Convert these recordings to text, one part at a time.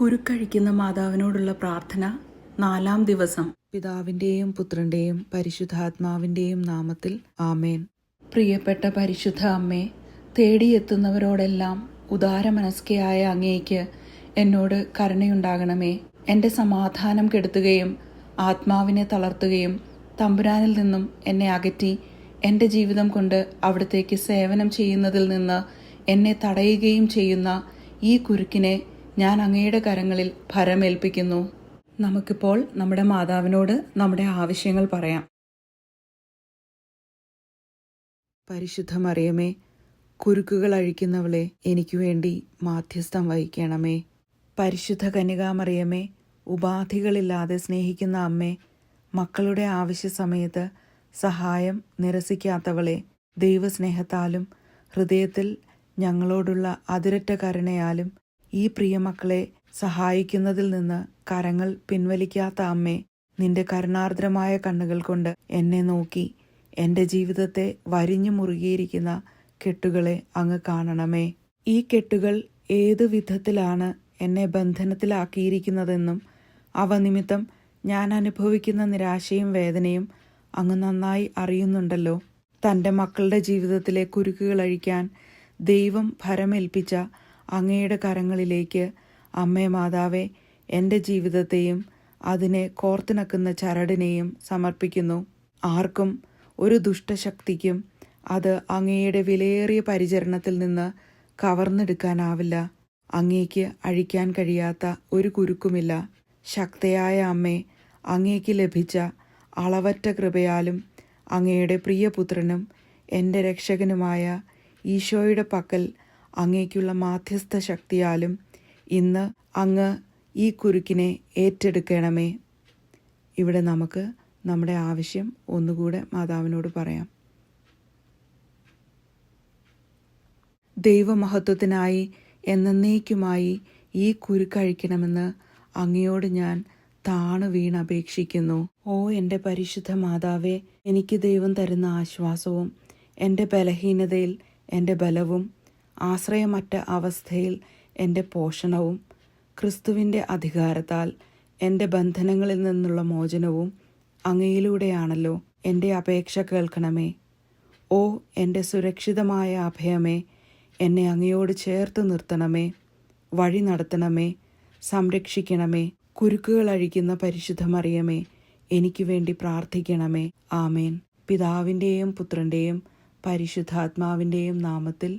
കുരുക്കഴിക്കുന്ന മാതാവിനോടുള്ള പ്രാർത്ഥന നാലാം ദിവസം. പിതാവിന്റെയും പുത്രന്റെയും പരിശുദ്ധാത്മാവിന്റെയും നാമത്തിൽ ആമേൻ. പ്രിയപ്പെട്ട പരിശുദ്ധ അമ്മേ തേടിയെത്തുന്നവരോടെല്ലാം ഉദാരമനസ്കയായ അങ്ങേക്ക് എന്നോട് കരുണയുണ്ടാകണമേ. എന്റെ സമാധാനം കെടുത്തുകയും ആത്മാവിനെ തളർത്തുകയും തമ്പുരാനിൽ നിന്നും എന്നെ അകറ്റി എന്റെ ജീവിതം കൊണ്ട് അവിടത്തേക്ക് സേവനം ചെയ്യുന്നതിൽ നിന്ന് എന്നെ തടയുകയും ചെയ്യുന്ന ഈ കുരുക്കിനെ ഞാൻ അങ്ങയുടെ കരങ്ങളിൽ ഭരമേൽപ്പിക്കുന്നു. നമുക്കിപ്പോൾ നമ്മുടെ മാതാവിനോട് നമ്മുടെ ആവശ്യങ്ങൾ പറയാം. പരിശുദ്ധ മറിയമേ കുരുക്കുകൾ അഴിക്കുന്നവളെ എനിക്ക് വേണ്ടി മാധ്യസ്ഥം വഹിക്കണമേ. പരിശുദ്ധ കന്യകാമറിയമേ ഉപാധികളില്ലാതെ സ്നേഹിക്കുന്ന അമ്മേ മക്കളുടെ ആവശ്യ സമയത്ത് സഹായം നിരസിക്കാത്തവളെ ദൈവസ്നേഹത്താലും ഹൃദയത്തിൽ ഞങ്ങളോടുള്ള അതിരറ്റ കരുണയാലും ഈ പ്രിയമക്കളെ സഹായിക്കുന്നതിൽ നിന്ന് കരങ്ങൾ പിൻവലിക്കാത്ത അമ്മേ നിന്റെ കരുണാർദ്രമായ കണ്ണുകൾ കൊണ്ട് എന്നെ നോക്കി എന്റെ ജീവിതത്തെ വരിഞ്ഞു മുറുകിയിരിക്കുന്ന കെട്ടുകളെ അങ്ങ് കാണണമേ. ഈ കെട്ടുകൾ ഏതു വിധത്തിലാണ് എന്നെ ബന്ധനത്തിലാക്കിയിരിക്കുന്നതെന്നും അവ നിമിത്തം ഞാൻ അനുഭവിക്കുന്ന നിരാശയും വേദനയും അങ്ങ് നന്നായി അറിയുന്നുണ്ടല്ലോ. തന്റെ മക്കളുടെ ജീവിതത്തിലെ കുരുക്കുകൾ അഴിക്കാൻ ദൈവം ഭരമേൽപ്പിച്ച അങ്ങയുടെ കരങ്ങളിലേക്ക് അമ്മേ മാതാവേ എന്റെ ജീവിതത്തെയും അതിനെ കോർത്തിണക്കുന്ന ചരടിനെയും സമർപ്പിക്കുന്നു. ആർക്കും ഒരു ദുഷ്ടശക്തിക്കും അത് അങ്ങയുടെ വിലയേറിയ പരിചരണത്തിൽ നിന്ന് കവർന്നെടുക്കാനാവില്ല. അങ്ങേക്ക് അഴിക്കാൻ കഴിയാത്ത ഒരു കുരുക്കുമില്ല. ശക്തയായ അമ്മേ അങ്ങേക്ക് ലഭിച്ച അളവറ്റ കൃപയാലും അങ്ങയുടെ പ്രിയപുത്രനും എന്റെ രക്ഷകനുമായ ഈശോയുടെ പക്കൽ അങ്ങേക്കുള്ള മാധ്യസ്ഥ ശക്തിയാലും ഇന്ന് അങ്ങ് ഈ കുരുക്കിനെ ഏറ്റെടുക്കണമേ. ഇവിടെ നമുക്ക് നമ്മുടെ ആവശ്യം ഒന്നുകൂടെ മാതാവിനോട് പറയാം. ദൈവമഹത്വത്തിനായി എന്നേക്കുമായി ഈ കുരുക്കഴിക്കണമെന്ന് അങ്ങയോട് ഞാൻ താണു വീണപേക്ഷിക്കുന്നു ഓ എന്റെ പരിശുദ്ധ മാതാവേ എനിക്ക് ദൈവം തരുന്ന ആശ്വാസവും എന്റെ ബലഹീനതയിൽ എന്റെ ബലവും ആശ്രയമറ്റ അവസ്ഥയിൽ എന്റെ പോഷണവും ക്രിസ്തുവിന്റെ അധികാരത്താൽ എന്റെ ബന്ധനങ്ങളിൽ നിന്നുള്ള മോചനവും അങ്ങയിലൂടെയാണല്ലോ എന്റെ അപേക്ഷ കേൾക്കണമേ. ഓ എന്റെ സുരക്ഷിതമായ അഭയമേ എന്നെ അങ്ങയോട് ചേർത്ത് നിർത്തണമേ വഴി നടത്തണമേ സംരക്ഷിക്കണമേ കുരുക്കുകൾ അഴിക്കുന്ന പരിശുദ്ധമറിയമേ എനിക്ക് വേണ്ടി പ്രാർത്ഥിക്കണമേ. ആമേൻ. പിതാവിന്റെയും പുത്രന്റെയും പരിശുദ്ധാത്മാവിന്റെയും നാമത്തിൽ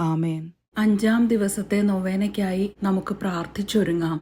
ആമേൻ. അഞ്ചാം ദിവസത്തെ നൊവേനയ്ക്കായി നമുക്ക് പ്രാർത്ഥിച്ചൊരുങ്ങാം.